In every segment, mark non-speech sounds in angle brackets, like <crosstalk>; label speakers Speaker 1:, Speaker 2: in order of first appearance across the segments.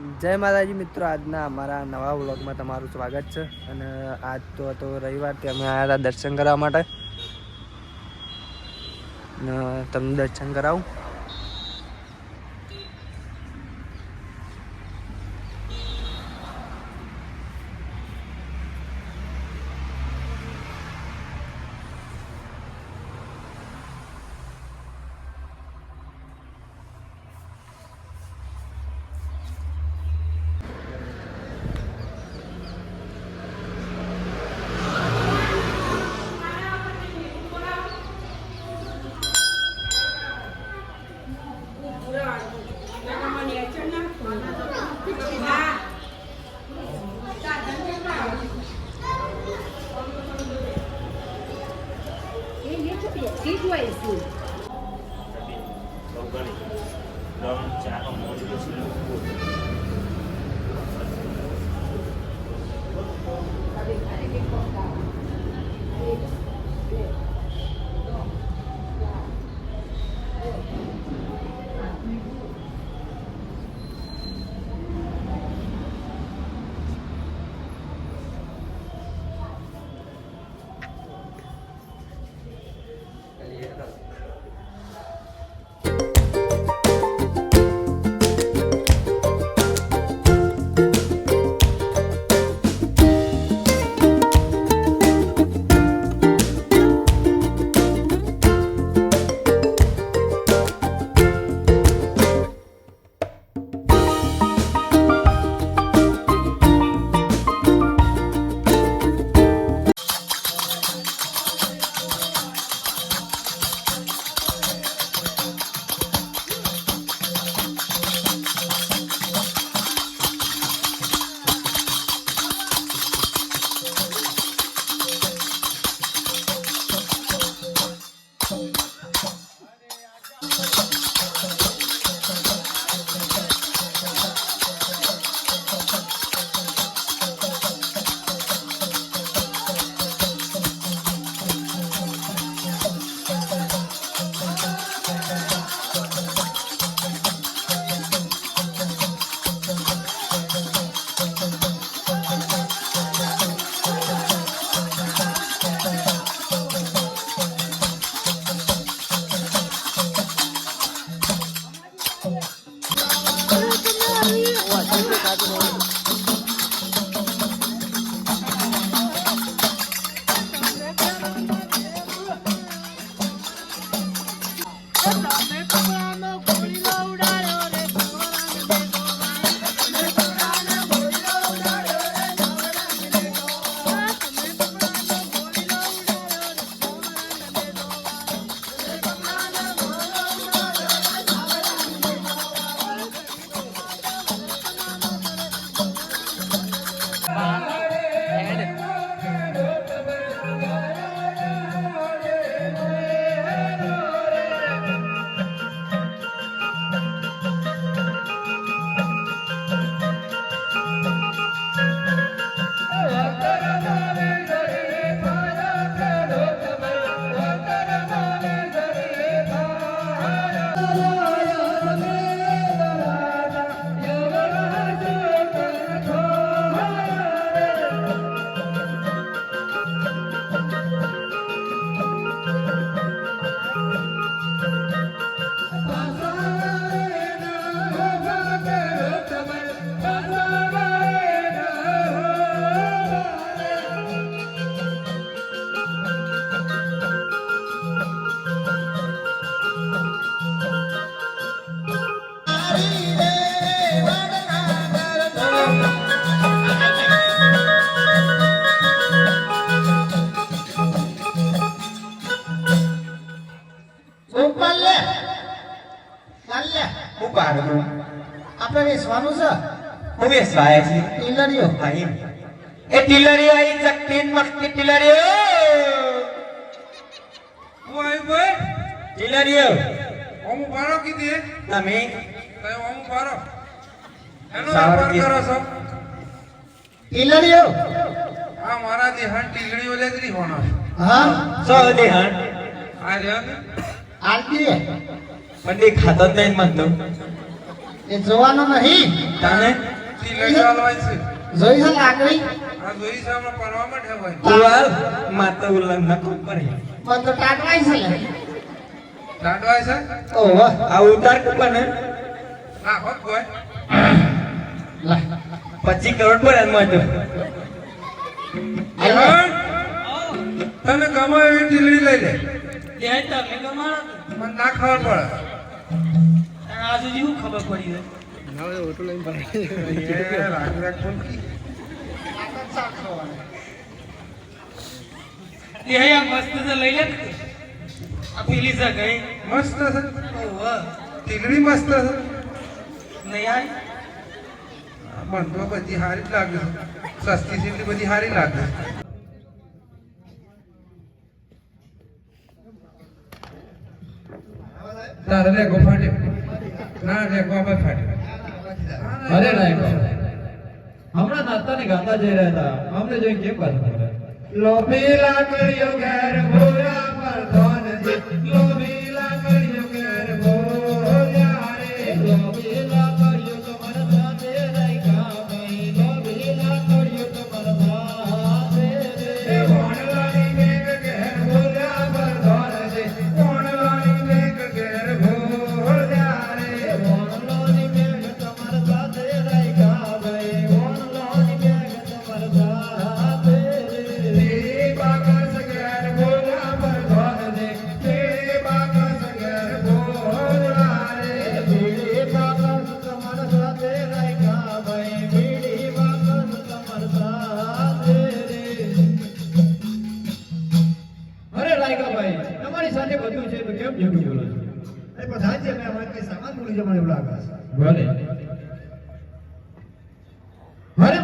Speaker 1: જય માતાજી મિત્રો, આજના અમારા નવા વ્લોગમાં તમારું સ્વાગત છે. અને આજ તો હતો રવિવાર, તે અમે આવ્યા હતા દર્શન કરવા માટે. તમને દર્શન કરાવું.
Speaker 2: ઉપર 为啥这么
Speaker 3: ઉપાડ
Speaker 2: આપણે વેચવાનું છે.
Speaker 3: હું વેસવાય છે.
Speaker 2: ટીલરીઓ.
Speaker 3: એ ટિલરીઓ આઈ ચકતીન મસ્તી ટિલરીઓ.
Speaker 4: ઓય ભાઈ
Speaker 3: ટિલરીઓ.
Speaker 4: બારો કીધી.
Speaker 3: તમે?
Speaker 4: કયો અમુ બારો એનો વેપાર કરો છો.
Speaker 2: ટીલરીઓ.
Speaker 4: આ મારા દેહાન ટીલડીઓ લેગરી હોના
Speaker 2: હા.
Speaker 3: સો દેહણ.
Speaker 4: આ રહ્યો
Speaker 2: આરતી
Speaker 3: પણ જ નહીં મન તો.
Speaker 2: એ જોવાનો નહીં.
Speaker 3: તને?
Speaker 4: ટીલડીઓ છે.
Speaker 5: જોઈ છે લાકડી?
Speaker 4: આ જોઈ છે આપણે પરવા માટે હોય.
Speaker 3: તું હાલ માતા ઉલ્લંઘન ન કરે
Speaker 5: પણ તો ટાટવાય છે
Speaker 4: દાંડવાય છે?
Speaker 5: ઓહો
Speaker 3: આ ઉતાર કુપન હે?
Speaker 4: ના? હોત કોઈ
Speaker 3: પચીસ કરોડ પર એમાં તો.
Speaker 4: પણ તને ગમે એવી ટીલડી લઈ લે.
Speaker 6: તમે ગમાડો
Speaker 4: મને ના ખબર પડે.
Speaker 6: આજુ જેવું ખબર પડી હોય
Speaker 1: ઓટો લઈને
Speaker 4: એ
Speaker 6: મસ્ત છે લઈ લે આ પેલી છે ગઈ.
Speaker 4: મસ્ત છે.
Speaker 6: ઓહો
Speaker 4: ટીલડી મસ્ત છે.
Speaker 6: નહીં આવી
Speaker 4: મને તો બધી હારી જ લાગે સસ્તી સીટલી બધી હારી લાગે તારે લેગો ફાટ્યો ના લેગો આપણે ફાટ્યો
Speaker 7: અરે નાયકો હમણાં નાચતા ને ગાતા જઈ રહ્યા હતા. અમને જોઈને કેમ પાછું લોભી લાકડીઓ ઘેર ભોળા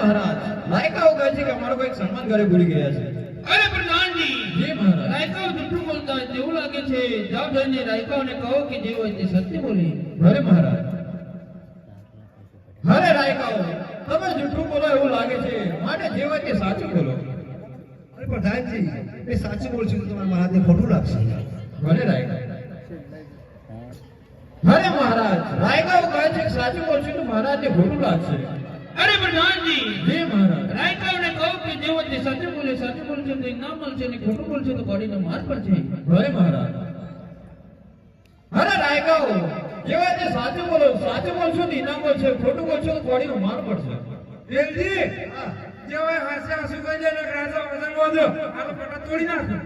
Speaker 7: મહારાજ. નાયકાઓ કહે છે કે અમારો કોઈ સન્માન ઘરે ભૂલી ગયા છે.
Speaker 6: અરે પ્રધાનજી
Speaker 7: જે મહારાજ.
Speaker 6: નાયકાઓ જૂઠું બોલતા હોય તેવું લાગે છે. જાવ જઈને નાયકાઓને કહો કે જે હોય તે સત્ય બોલી.
Speaker 7: ભલે મહારાજ. અરે નાયકાઓ તમે જૂઠું બોલો એવું લાગે છે. માટે જે હોય તે સાચું બોલો.
Speaker 5: અરે પ્રધાનજી એ સાચું બોલશું તો તમારા મહારાજને ખોટું લાગશે.
Speaker 7: ભલે રાયકા અરે મહારાજ. રાયકાઓ કહે છે સાચું બોલશું તો મહારાજને ખોટું લાગશે.
Speaker 6: અરે પ્રધાનજી.
Speaker 7: હે મહારાજ.
Speaker 6: રાયકાઓને કહો કે જે હોય તે સત્ય બોલે સાચું બોલશે તો ઇનામ મળશે ને ખોટું બોલશે તો બોડીનો માર પડશે.
Speaker 7: હરે મહારાજ. અરે રાયકાઓ જેવા તે સાચું બોલો સાચું બોલશો તો ઇનામ મળશે ખોટું બોલશો તો બોડીનો માર પડશે.
Speaker 4: દેવજી જે હોય હાસ્ય આંસુ કહી દે ને રાજા વજન વધો. આ તો પટા તોડી નાખો.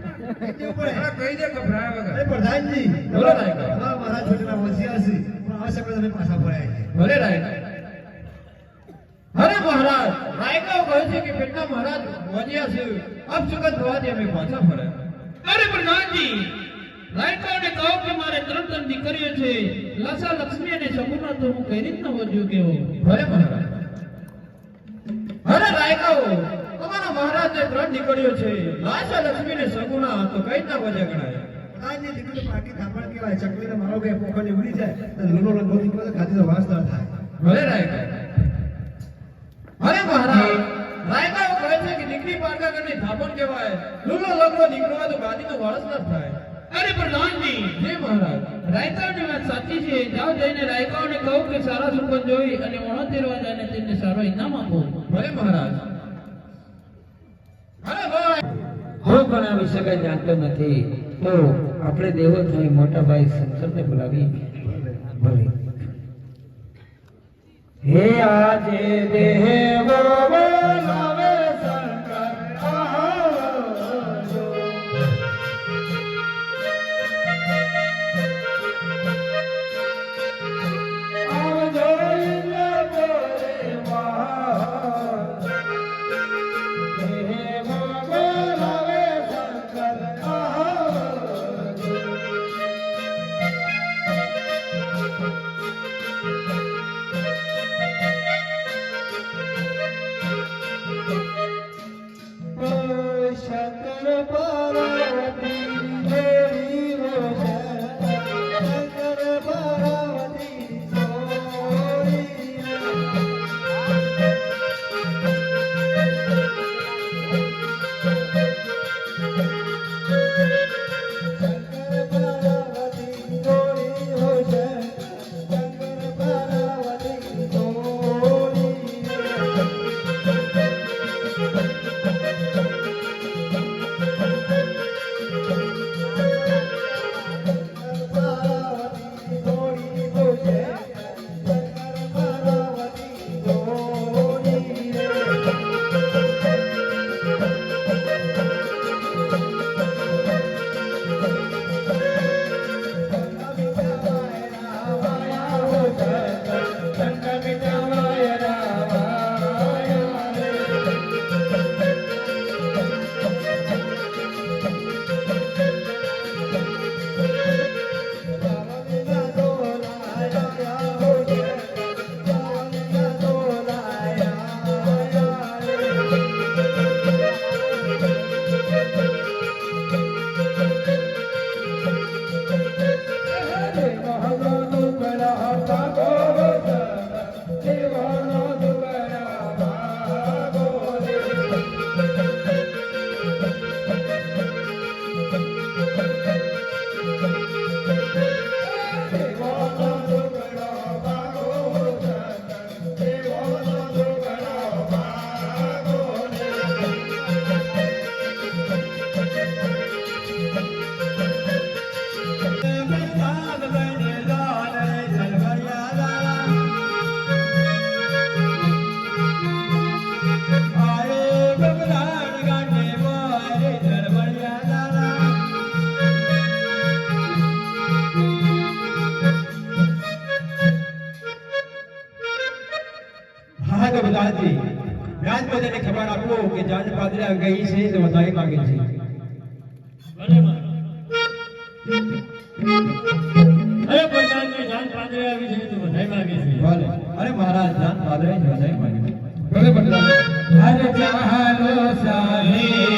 Speaker 4: કહી દે ગભરાયા વગર.
Speaker 5: પ્રધાનજી.
Speaker 7: બોલો રાયકા
Speaker 5: હા મહારાજ છોકરા હોશિયાર છે પણ આ શબ્દ તમે પાછા ભરાય છે.
Speaker 7: ભલે રાયકા અરે મહારાજ રાયકાઓ કહે છે કે પેટના મહારાજ મોજ્યા છે. અપસુગત થવાથી અમે પાછા ફરે.
Speaker 6: અરે પ્રધાનજી રાયકાઓને કહો કે મારે ત્રણ ત્રણ દીકરીઓ છે લસા લક્ષ્મી અને સગુણા તો હું કઈ રીતના વધ્યું કેવો?
Speaker 7: ભલે મહારાજ. અરે રાયકાઓ અમારા મહારાજને ત્રણ દીકરીઓ છે. લાશા લક્ષ્મી ને સગુણા તો કઈ રીતના વજ્યા ગણાય?
Speaker 5: પ્રધાનજી દીકરી પાકી થાપણ કહેવાય. ચકલીને મારો કે પોખરને ઉડી જાય તો લૂલો લંગો નીકળે ખાધી તો વાસ ન થાય.
Speaker 7: ભલે રાયકા અરે મહારાજ રાયકાઓ કહે છે કે દીકરી પારકા ઘરની થાપણ કહેવાય. લુલો લગડો દીકરો હોય તો ગાદીનો વારસ ન થાય.
Speaker 6: અરે પ્રધાનજી
Speaker 7: હે મહારાજ
Speaker 6: રાયકાઓની વાત સાચી છે. જાઓ જઈને રાયકાઓને કહો કે સારા સુકન જોઈ અને વણોતેરવા જાય ને તેમને સારો ઇનામ આપો.
Speaker 7: ભલે મહારાજ. અરે ભાઈ.
Speaker 8: હું પણ આ વિશે જાણતો નથી. તો આપણે દેવો થઈ મોટા ભાઈ શંકરને બોલાવી ભલે. હે આજે દેવ Thank <laughs> you. અરે
Speaker 9: મહારાજ જાન પાદરે છે વધારે માંગી
Speaker 7: ભલે. બદલા
Speaker 8: અરે ચાલો સાહી